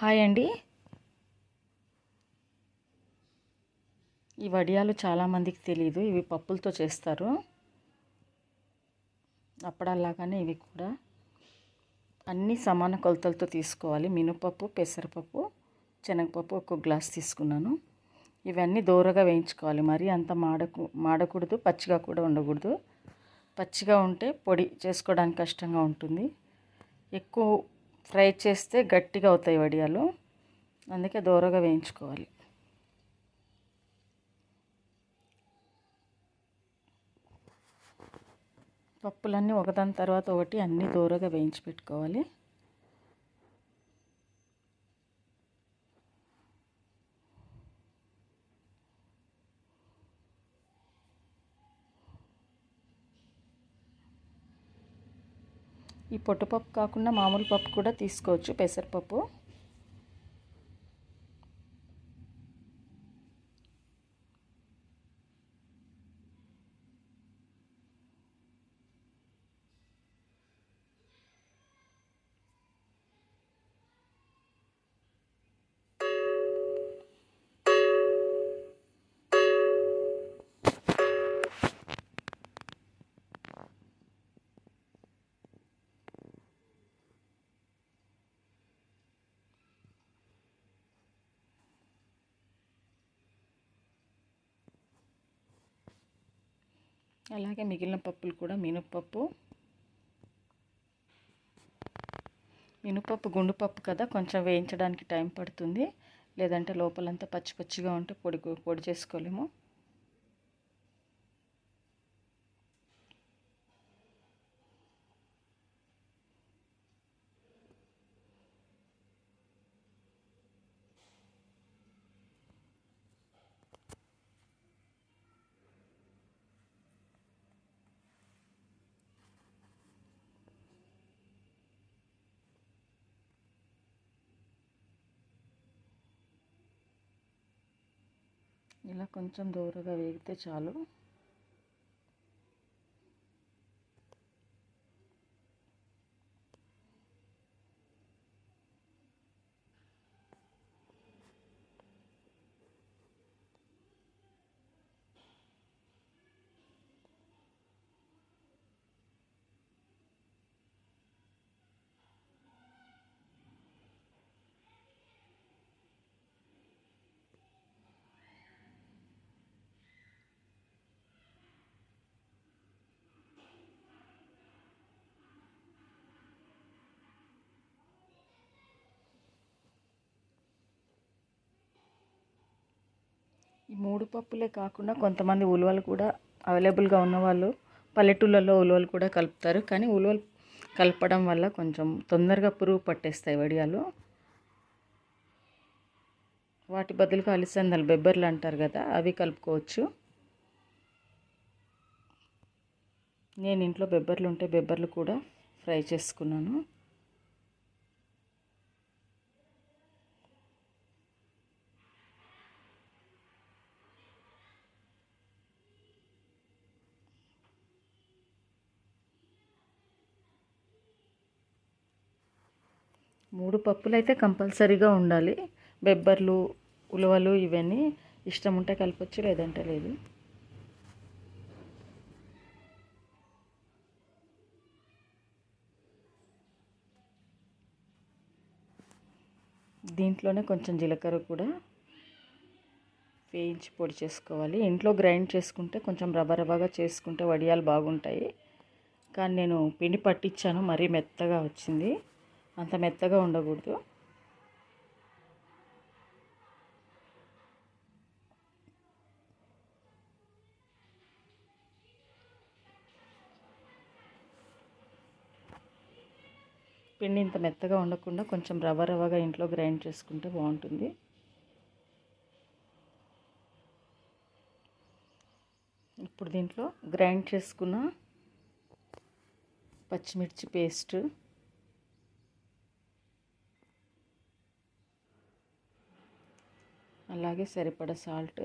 Hi అండి. ఈ వడియాలు చాలామందికి తెలియదు ఇవి పప్పులతో చేస్తారు. అప్పుడల్లాగానే ఇవి కూడా. అన్నీ సమాన కొలతలతో తీసుకోవాలి. మినపప్పు పెసరపప్పు శనగపప్పు ఒక గ్లాస్ తీసుకున్నాను. ఇవన్నీ దూరగా వేయించుకోవాలి. మరి అంత మాడకు మాడకూడదు పచ్చిగా కూడా ఉండకూడదు. పచ్చిగా ఉంటే పొడి చేసుకోవడానికి కష్టంగా ఉంటుంది. ఎక్కువ ఫ్రై చేస్తే గట్టిగా అవుతాయి వడియాలు. అందుకే దూరగా వేయించుకోవాలి. పప్పులన్నీ ఒకదాని తర్వాత ఒకటి అన్నీ దూరగా వేయించి పెట్టుకోవాలి. ఈ పొట్టుపప్పు కాకుండా మామూలు పప్పు కూడా తీసుకోవచ్చు పెసరపప్పు. అలాగే మిగిలిన పప్పులు కూడా మినప్పప్పు. మినపప్పు గుండుపప్పు కదా కొంచెం వేయించడానికి టైం పడుతుంది. లేదంటే లోపలంతా పచ్చి పచ్చిగా ఉంటే పొడి పొడి చేసుకోలేము. ఇలా కొంచెం దోరగా వేగితే చాలు. ఈ మూడు పప్పులే కాకుండా కొంతమంది ఉలవలు కూడా అవైలబుల్గా ఉన్నవాళ్ళు పల్లెటూళ్ళలో ఉలవలు కూడా కలుపుతారు. కానీ ఉలవలు కలపడం వల్ల కొంచెం తొందరగా పురుగు పట్టేస్తాయి వడియాలు. వాటి బదులుగా అలిసందలు బెబ్బర్లు అంటారు కదా అవి కలుపుకోవచ్చు. నేను ఇంట్లో బెబ్బర్లు ఉంటే బెబ్బర్లు కూడా ఫ్రై చేసుకున్నాను. మూడు పప్పులు అయితే కంపల్సరీగా ఉండాలి. బెబ్బర్లు ఉలవలు ఇవన్నీ ఇష్టం ఉంటే కలపచ్చు లేదంటే లేదు. దీంట్లోనే కొంచెం జీలకర్ర కూడా వేయించి పొడి చేసుకోవాలి. ఇంట్లో గ్రైండ్ చేసుకుంటే కొంచెం రవ్వ రవ్వగా చేసుకుంటే వడియాలు బాగుంటాయి. కానీ నేను పిండి పట్టించాను మరీ మెత్తగా వచ్చింది. అంత మెత్తగా ఉండకూడదు. పిండి ఇంత మెత్తగా ఉండకుండా కొంచెం రవ్వ రవ్వగా ఇంట్లో గ్రైండ్ చేసుకుంటే బాగుంటుంది. ఇప్పుడు దీంట్లో గ్రైండ్ చేసుకున్న పచ్చిమిర్చి పేస్ట్ అలాగే సరిపడ సాల్ట్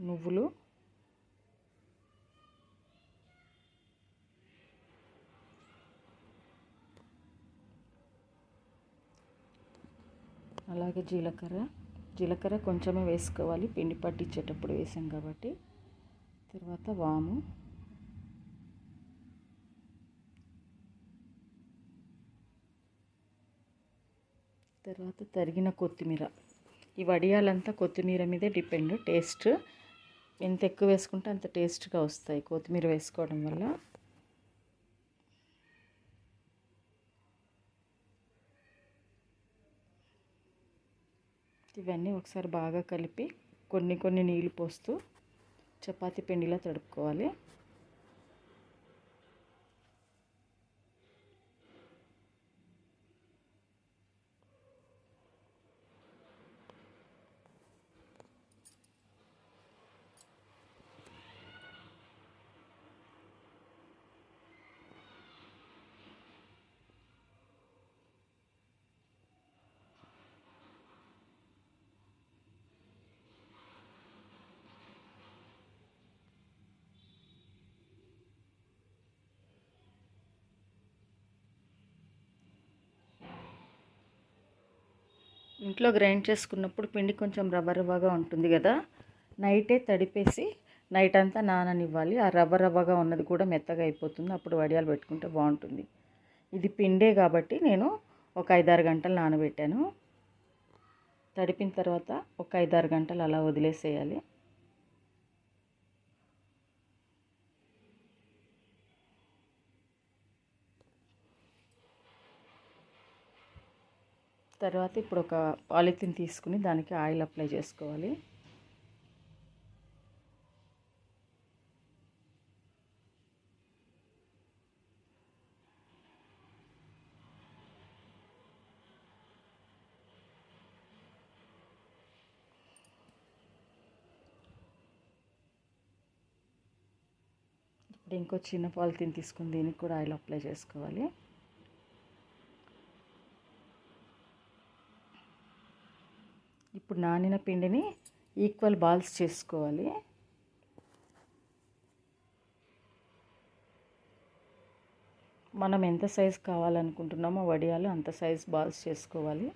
నువ్వులు. అలాగే జీలకర్ర. జీలకర్ర కొంచెమే వేసుకోవాలి. పిండి పట్టించేటప్పుడు వేసాం కాబట్టి. తర్వాత వాము. తర్వాత తరిగిన కొత్తిమీర. ఈ వడియాలంతా కొత్తిమీర మీదే డిపెండ్. టేస్ట్ ఎంత ఎక్కువ వేసుకుంటే అంత టేస్ట్గా వస్తాయి కొత్తిమీర వేసుకోవడం వల్ల. ఇవన్నీ ఒకసారి బాగా కలిపి కొన్ని కొన్ని నీళ్ళు పోస్తూ చపాతీ పిండిలా తడుపుకోవాలి. ఇంట్లో గ్రైండ్ చేసుకున్నప్పుడు పిండి కొంచెం రవ్వ రవ్వగా ఉంటుంది కదా. నైటే తడిపేసి నైట్ అంతా నాననివ్వాలి. ఆ రవ్వ రవ్వగా ఉన్నది కూడా మెత్తగా అయిపోతుంది. అప్పుడు వడియాలు పెట్టుకుంటే బాగుంటుంది. ఇది పిండే కాబట్టి నేను ఒక ఐదారు గంటలు నానబెట్టాను. తడిపిన తర్వాత ఒక ఐదారు గంటలు అలా వదిలేసేయాలి. తర్వాత ఇప్పుడు ఒక పాలిథిన్ తీసుకుని దానికి ఆయిల్ అప్లై చేసుకోవాలి. ఇప్పుడు ఇంకో చిన్న పాలిథిన్ తీసుకుని దీనికి కూడా ఆయిల్ అప్లై చేసుకోవాలి. ఇప్పుడు నానిన పిండిని ఈక్వల్ బాల్స్ చేసుకోవాలి. మనం ఎంత సైజ్ కావాలనుకుంటున్నామో వడియాలు అంత సైజ్ బాల్స్ చేసుకోవాలి.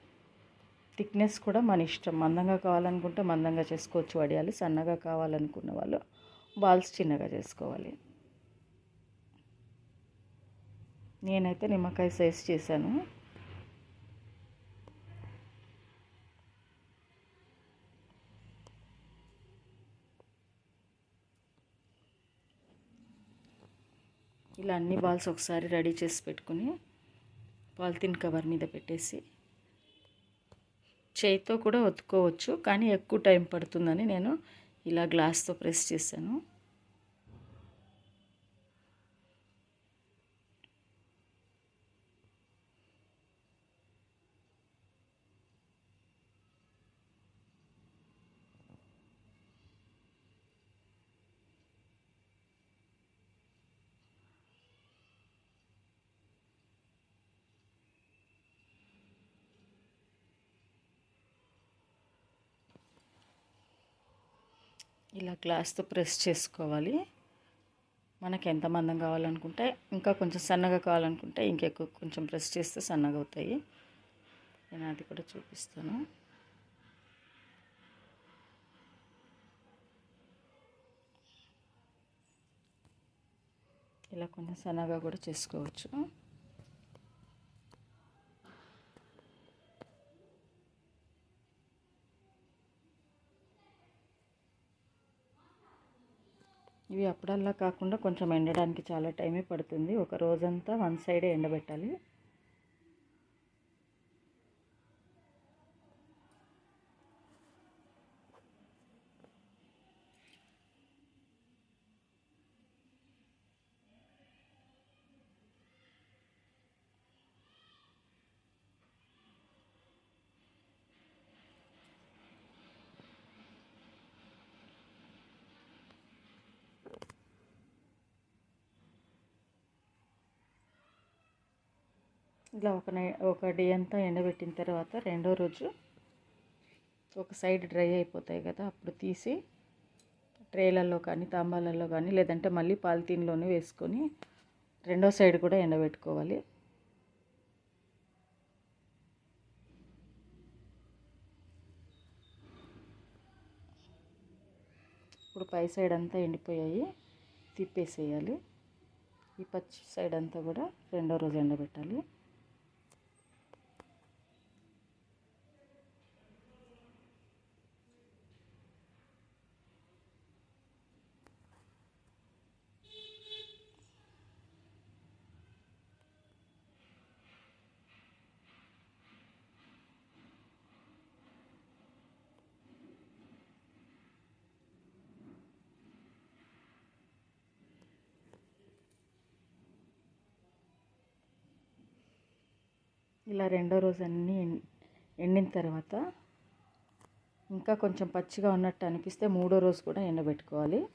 థిక్నెస్ కూడా మన ఇష్టం. మందంగా కావాలనుకుంటే మందంగా చేసుకోవచ్చు వడియాలు. సన్నగా కావాలనుకున్న వాళ్ళు బాల్స్ చిన్నగా చేసుకోవాలి. నేనైతే నిమ్మకాయ సైజ్ చేశాను. ఇలా అన్ని బాల్స్ ఒకసారి రెడీ చేసి పెట్టుకుని పాలిథిన్ కవర్ మీద పెట్టేసి చేయితో కూడా ఒత్తుకోవచ్చు కానీ ఎక్కువ టైం పడుతుందని నేను ఇలా గ్లాస్తో ప్రెస్ చేశాను. ఇలా గ్లాస్తో ప్రెస్ చేసుకోవాలి. మనకి ఎంత మందం కావాలనుకుంటే ఇంకా కొంచెం సన్నగా కావాలనుకుంటే ఇంకెక్కువ కొంచెం ప్రెస్ చేస్తే సన్నగా అవుతాయి. నేను అది కూడా చూపిస్తాను. ఇలా కొంచెం సన్నగా కూడా చేసుకోవచ్చు. ఇవి అప్పుడల్లా కాకుండా కొంచెం ఎండడానికి చాలా టైమే పడుతుంది. ఒక రోజంతా వన్ సైడే ఎండబెట్టాలి. ఇలా ఒక నై ఒక డే అంతా ఎండబెట్టిన తర్వాత రెండో రోజు ఒక సైడ్ డ్రై అయిపోతాయి కదా అప్పుడు తీసి ట్రేలల్లో కానీ తాంబాలలో కానీ లేదంటే మళ్ళీ పాలిథీన్లోనే వేసుకొని రెండో సైడ్ కూడా ఎండబెట్టుకోవాలి. ఇప్పుడు పై సైడ్ అంతా ఎండిపోయాయి తిప్పేసేయాలి. ఈ పచ్చి సైడ్ అంతా కూడా రెండో రోజు ఎండబెట్టాలి. ఇలా రెండో రోజు అన్నీ ఎండిన తర్వాత ఇంకా కొంచెం పచ్చిగా ఉన్నట్టు అనిపిస్తే మూడో రోజు కూడా ఎండబెట్టుకోవాలి.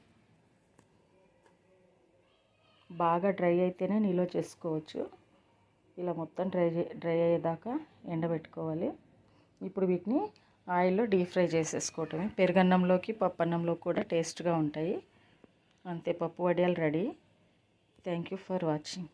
బాగా డ్రై అయితేనే నిల్వ చేసుకోవచ్చు. ఇలా మొత్తం డ్రై డ్రై అయ్యేదాకా ఎండబెట్టుకోవాలి. ఇప్పుడు వీటిని ఆయిల్లో డీప్ ఫ్రై చేసేసుకోవటమే. పెరుగన్నంలోకి పప్పు అన్నంలో కూడా టేస్ట్గా ఉంటాయి. అంతే పప్పు వడియాలు ready. Thank you for watching.